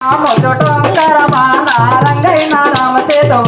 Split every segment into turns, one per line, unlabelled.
రామ చోట రామ నారంగైన రామ చేతో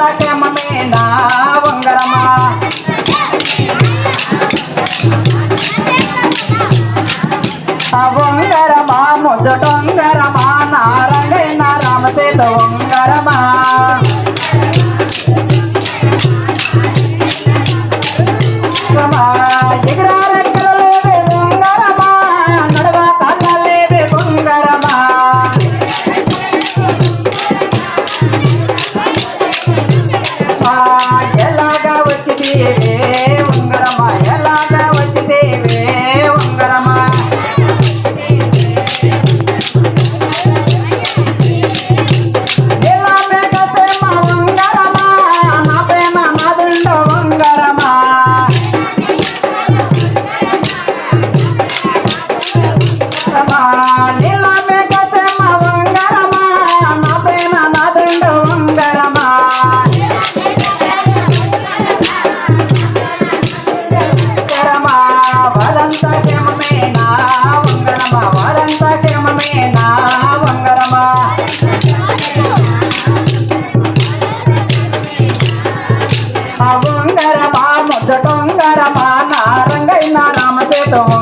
క్షేమమేనా వంగరమా? వంగరమా మొదటొంగరమా నారాయణ రామచేత వంగరమా? దశ టొంగరమా నారంగైన రామచేతం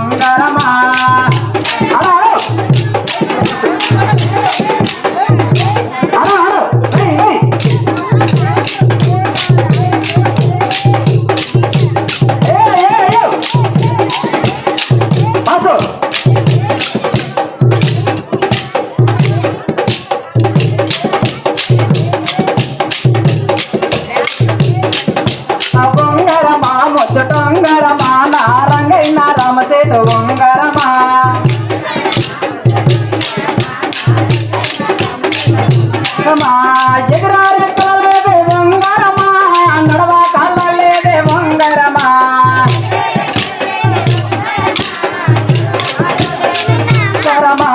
బంగారమా ఎగరారే పిల్లలేదే బంగారమా నడవా కాళ్ళలేదే బంగారమా సరమా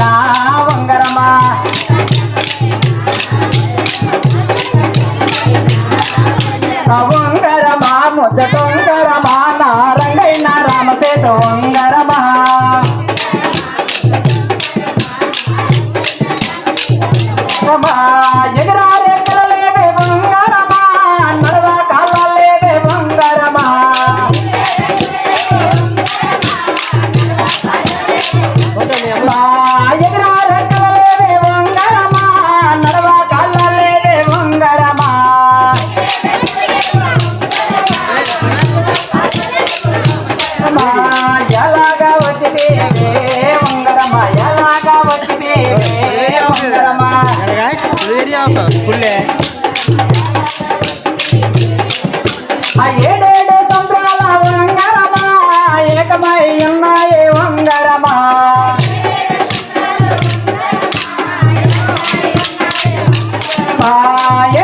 నా వంగరమా? వంగరమా சிவாய